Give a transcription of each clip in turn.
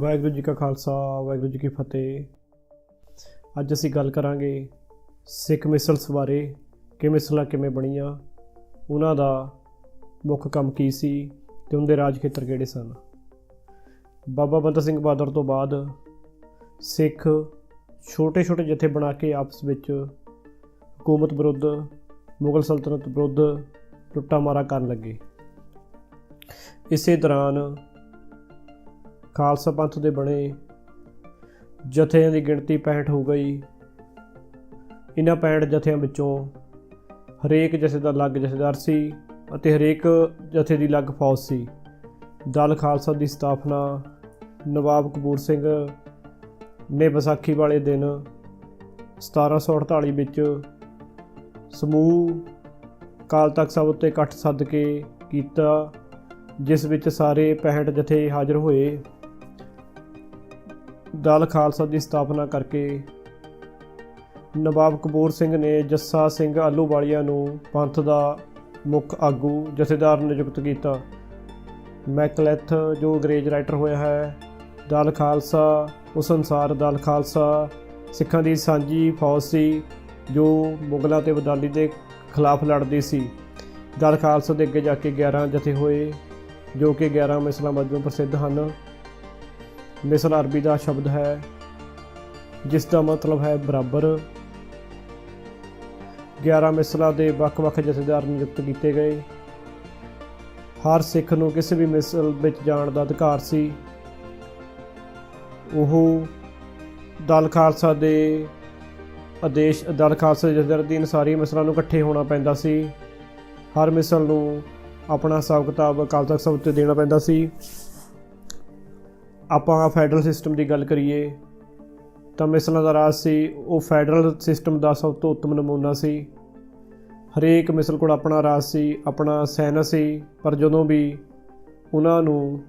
ਵਾਹਿਗੁਰੂ ਜੀ ਕਾ ਖਾਲਸਾ, ਵਾਹਿਗੁਰੂ ਜੀ ਕੀ ਫਤਿਹ। ਅੱਜ ਅਸੀਂ ਗੱਲ ਕਰਾਂਗੇ ਸਿੱਖ ਮਿਸਲਸ ਬਾਰੇ, ਕਿ ਮਿਸਲਾਂ ਕਿਵੇਂ ਬਣੀਆਂ, ਉਹਨਾਂ ਦਾ ਮੁੱਖ ਕੰਮ ਕੀ ਸੀ ਤੇ ਉਹਦੇ ਰਾਜ ਖੇਤਰ ਕਿਹੜੇ ਸਨ। ਬਾਬਾ ਬੰਦਾ ਸਿੰਘ ਬਹਾਦਰ ਤੋਂ ਬਾਅਦ ਸਿੱਖ ਛੋਟੇ-ਛੋਟੇ ਜਥੇ ਬਣਾ ਕੇ ਆਪਸ ਵਿੱਚ ਹਕੂਮਤ ਵਿਰੁੱਧ, ਮੁਗਲ ਸਲਤਨਤ ਵਿਰੁੱਧ ਟੁੱਟਾ ਮਾਰਾ ਕਰਨ ਲੱਗੇ। ਇਸੇ ਦੌਰਾਨ ਖਾਲਸਾ ਪੰਥ ਦੇ ਬਣੇ। ਜਥਿਆਂ ਦੀ ਗਿਣਤੀ 65 ਹੋ ਗਈ। ਇਹਨਾਂ 65 ਜਥਿਆਂ ਵਿੱਚੋਂ ਹਰੇਕ ਜਥੇ ਦਾ ਅਲੱਗ ਜਥੇਦਾਰ ਸੀ ਅਤੇ ਹਰੇਕ ਜਥੇ ਦੀ ਅਲੱਗ ਫੌਜ ਸੀ। ਦਲ ਖਾਲਸਾ ਦੀ ਸਥਾਪਨਾ ਨਵਾਬ ਕਪੂਰ ਸਿੰਘ ਨੇ ਵਿਸਾਖੀ ਵਾਲੇ ਦਿਨ 1748 ਵਿੱਚ ਸਮੂਹ ਕਾਲ ਤਖਤ ਸਾਹਿਬ ਉੱਤੇ ਇਕੱਠ ਸੱਦ ਕੇ ਕੀਤਾ, ਜਿਸ ਵਿੱਚ ਸਾਰੇ 65 ਜਥੇ ਹਾਜ਼ਰ ਹੋਏ। ਦਲ ਖਾਲਸਾ ਦੀ ਸਥਾਪਨਾ ਕਰਕੇ ਨਵਾਬ ਕਪੂਰ ਸਿੰਘ ਨੇ ਜੱਸਾ ਸਿੰਘ ਆਲੂਵਾਲੀਆ ਨੂੰ ਪੰਥ ਦਾ ਮੁੱਖ ਆਗੂ, ਜਥੇਦਾਰ ਨਿਯੁਕਤ ਕੀਤਾ। ਮੈਕਲੈਥ, ਜੋ ਅੰਗਰੇਜ਼ ਰਾਈਟਰ ਹੋਇਆ ਹੈ, ਦਲ ਖਾਲਸਾ, ਉਸ ਅਨੁਸਾਰ ਦਲ ਖਾਲਸਾ, ਸਿੱਖਾਂ ਦੀ ਸਾਂਝੀ ਫੌਜ ਸੀ, ਜੋ ਮੁਗਲਾਂ ਤੇ ਬਦਾਲੀ ਦੇ ਖਿਲਾਫ ਲੜਦੀ ਸੀ। ਦਲ ਖਾਲਸਾ ਦੇ ਅੱਗੇ ਜਾ ਕੇ 11 ਜਥੇ ਹੋਏ, ਜੋ ਕਿ 11 ਮਿਸਲਾਂ ਵਜੋਂ ਪ੍ਰਸਿੱਧ ਹਨ। ਮਿਸਲ ਅਰਬੀ ਦਾ ਸ਼ਬਦ ਹੈ, ਜਿਸ ਦਾ ਮਤਲਬ ਹੈ ਬਰਾਬਰ। 11 ਮਿਸਲਾਂ ਦੇ ਵੱਖ-ਵੱਖ ਜਥੇਦਾਰ ਨਿਯੁਕਤ ਕੀਤੇ ਗਏ। ਹਰ ਸਿੱਖ ਨੂੰ ਕਿਸੇ ਵੀ ਮਿਸਲ ਵਿੱਚ ਜਾਣ ਦਾ ਅਧਿਕਾਰ ਸੀ। ਉਹ ਦਲ ਖਾਲਸਾ ਦੇ ਆਦੇਸ਼, ਦਲ ਖਾਲਸਾ ਦੇ ਜਥੇਦਾਰ ਅਧੀਨ ਸਾਰੀ ਮਿਸਲਾਂ ਨੂੰ ਇਕੱਠੇ ਹੋਣਾ ਪੈਂਦਾ ਸੀ। ਹਰ ਮਿਸਲ ਨੂੰ ਆਪਣਾ ਹਿਸਾਬ ਕਿਤਾਬ ਅਕਾਲ ਤਖਤ ਸਾਹਿਬ ਉੱਤੇ ਦੇਣਾ ਪੈਂਦਾ ਸੀ। ਆਪਾਂ ਫੈਡਰਲ ਸਿਸਟਮ ਦੀ ਗੱਲ ਕਰੀਏ, ਤਾਂ ਮਿਸਲਾਂ ਦਾ ਰਾਜ ਸੀ, ਉਹ ਫੈਡਰਲ ਸਿਸਟਮ ਦਾ ਸਭ ਤੋਂ ਉੱਤਮ ਨਮੂਨਾ ਸੀ। ਹਰੇਕ ਮਿਸਲ ਕੋਲ ਆਪਣਾ ਰਾਜ ਸੀ, ਆਪਣਾ ਸੈਨਾ ਸੀ, ਪਰ ਜਦੋਂ ਵੀ ਉਹਨਾਂ ਨੂੰ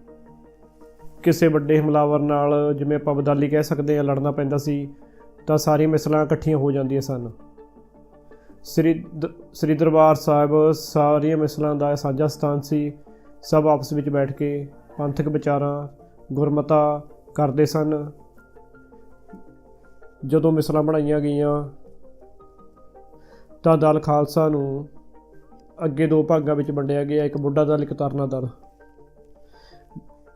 ਕਿਸੇ ਵੱਡੇ ਹਮਲਾਵਰ ਨਾਲ ਜਿਵੇਂ ਆਪਾਂ ਬਦਾਲੀ ਕਹਿ ਸਕਦੇ ਹਾਂ, ਲੜਨਾ ਪੈਂਦਾ ਸੀ, ਤਾਂ ਸਾਰੀਆਂ ਮਿਸਲਾਂ ਇਕੱਠੀਆਂ ਹੋ ਜਾਂਦੀਆਂ ਸਨ। ਸ੍ਰੀ ਦ- ਸ੍ਰੀ ਦਰਬਾਰ ਸਾਹਿਬ ਸਾਰੀਆਂ ਮਿਸਲਾਂ ਦਾ ਸਾਂਝਾ ਸਥਾਨ ਸੀ, ਸਭ ਆਪਸ ਵਿੱਚ ਬੈਠ ਕੇ ਪੰਥਕ ਵਿਚਾਰਾਂ ਗੁਰਮਤਾ ਕਰਦੇ ਸਨ। ਜਦੋਂ ਮਿਸਲਾਂ ਬਣਾਈਆਂ ਗਈਆਂ, ਤਾਂ ਦਲ ਖਾਲਸਾ ਨੂੰ ਅੱਗੇ ਦੋ ਭਾਗਾਂ ਵਿੱਚ ਵੰਡਿਆ ਗਿਆ, ਇੱਕ ਬੁੱਢਾ ਦਲ, ਇੱਕ ਤਰਨਾ ਦਲ।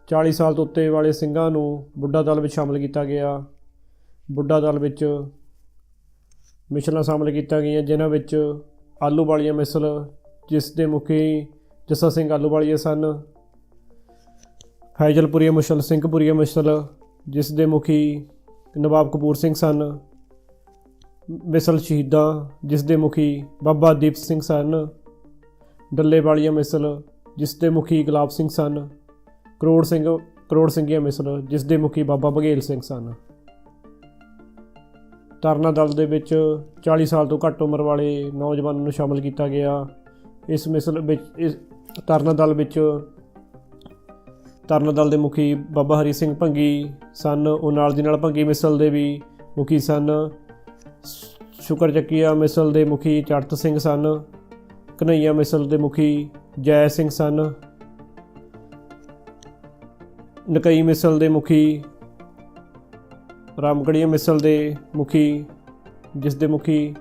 40 ਸਾਲ ਤੋਂ ਉੱਤੇ ਵਾਲੇ ਸਿੰਘਾਂ ਨੂੰ ਬੁੱਢਾ ਦਲ ਵਿੱਚ ਸ਼ਾਮਲ ਕੀਤਾ ਗਿਆ। ਬੁੱਢਾ ਦਲ ਵਿੱਚ ਮਿਸਲਾਂ ਸ਼ਾਮਲ ਕੀਤੀਆਂ ਗਈਆਂ, ਜਿਨ੍ਹਾਂ ਵਿੱਚ ਆਲੂ ਵਾਲੀਆਂ ਮਿਸਲ, ਜਿਸ ਦੇ ਮੁਖੀ ਜੱਸਾ ਸਿੰਘ ਆਲੂ ਵਾਲੀਏ ਸਨ। ਫੈਜ਼ਲਪੁਰੀਆ ਮਿਸਲ, ਸਿੰਘਪੁਰੀਆ ਮਿਸਲ, ਜਿਸ ਦੇ ਮੁਖੀ ਨਵਾਬ ਕਪੂਰ ਸਿੰਘ ਸਨ, ਮਿਸਲ ਸ਼ਹੀਦਾਂ, ਜਿਸ ਦੇ ਮੁਖੀ ਬਾਬਾ ਦੀਪ ਸਿੰਘ ਸਨ ਡੱਲੇ ਵਾਲੀਆਂ ਮਿਸਲ, ਜਿਸ ਦੇ ਮੁਖੀ ਗੁਲਾਬ ਸਿੰਘ ਸਨ, ਕਰੋੜ ਸਿੰਘ, ਕਰੋੜ ਸਿੰਘੀਆ ਮਿਸਲ, ਜਿਸ ਦੇ ਮੁਖੀ ਬਾਬਾ ਬਘੇਲ ਸਿੰਘ ਸਨ। ਤਰਨਾ ਦਲ ਦੇ ਵਿੱਚ 40 ਸਾਲ ਤੋਂ ਘੱਟ ਉਮਰ ਵਾਲੇ ਨੌਜਵਾਨਾਂ ਨੂੰ ਸ਼ਾਮਲ ਕੀਤਾ ਗਿਆ। ਇਸ ਮਿਸਲ ਵਿੱਚ, ਇਸ ਤਰਨਾ ਦਲ ਵਿੱਚ ਤਰਨ ਦਲ ਦੇ ਮੁਖੀ ਬਾਬਾ ਹਰੀ ਸਿੰਘ ਭੰਗੀ ਸਨ। ਉਹ ਨਾਲ ਦੀ ਨਾਲ ਭੰਗੀ ਮਿਸਲ ਦੇ ਵੀ ਮੁਖੀ ਸਨ। ਸ਼ੁਕਰ ਚੱਕੀਆ ਮਿਸਲ ਦੇ ਮੁਖੀ ਚੜਤ ਸਿੰਘ ਸਨ। ਕਨਈਆ ਮਿਸਲ ਦੇ ਮੁਖੀ ਜੈ ਸਿੰਘ ਸਨ। ਨਕਈ ਮਿਸਲ ਦੇ ਮੁਖੀ ਰਾਮਗੜੀਆ ਮਿਸਲ ਦੇ ਮੁਖੀ ਜਿਸ ਦੇ ਮੁਖੀ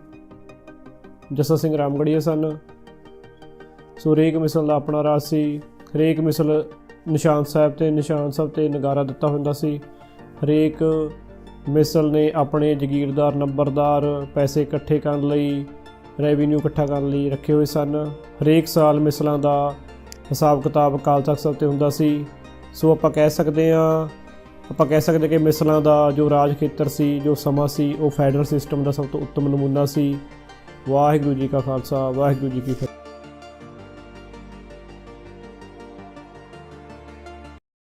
ਜੱਸਾ ਸਿੰਘ ਰਾਮਗੜੀਆ ਸਨ। ਸੋ ਹਰੇਕ ਮਿਸਲ ਦਾ ਆਪਣਾ ਰਾਜ ਸੀ। ਹਰੇਕ ਮਿਸਲ ਨਿਸ਼ਾਨ ਸਾਹਿਬ ਤੇ ਨਿਸ਼ਾਨ ਸਾਹਿਬ ਤੇ ਨਗਾਰਾ ਦਿੱਤਾ ਹੁੰਦਾ ਸੀ। ਹਰੇਕ ਮਿਸਲ ਨੇ ਆਪਣੇ ਜ਼ਗੀਰਦਾਰ, ਨੰਬਰਦਾਰ ਪੈਸੇ ਇਕੱਠੇ ਕਰਨ ਲਈ ਰੈਵਨਿਊ ਇਕੱਠਾ ਕਰਨ ਲਈ ਰੱਖੇ ਹੋਏ ਸਨ। ਹਰੇਕ ਸਾਲ ਮਿਸਲਾਂ ਦਾ ਹਿਸਾਬ ਕਿਤਾਬ ਅਕਾਲ ਤਖਤ ਸਾਹਿਬ ਤੇ ਹੁੰਦਾ ਸੀ। ਸੋ ਆਪਾਂ ਕਹਿ ਸਕਦੇ ਹਾਂ, ਆਪਾਂ ਕਹਿ ਸਕਦੇ ਕਿ ਮਿਸਲਾਂ ਦਾ ਜੋ ਰਾਜ ਖੇਤਰ ਸੀ, ਜੋ ਸਮਾਂ ਸੀ, ਉਹ ਫੈਡਰਲ ਸਿਸਟਮ ਦਾ ਸਭ ਤੋਂ ਉੱਤਮ ਨਮੂਨਾ ਸੀ। ਵਾਹਿਗੁਰੂ ਜੀ ਕਾ ਖਾਲਸਾ, ਵਾਹਿਗੁਰੂ ਜੀ ਕੀ ਫਤਿਹ।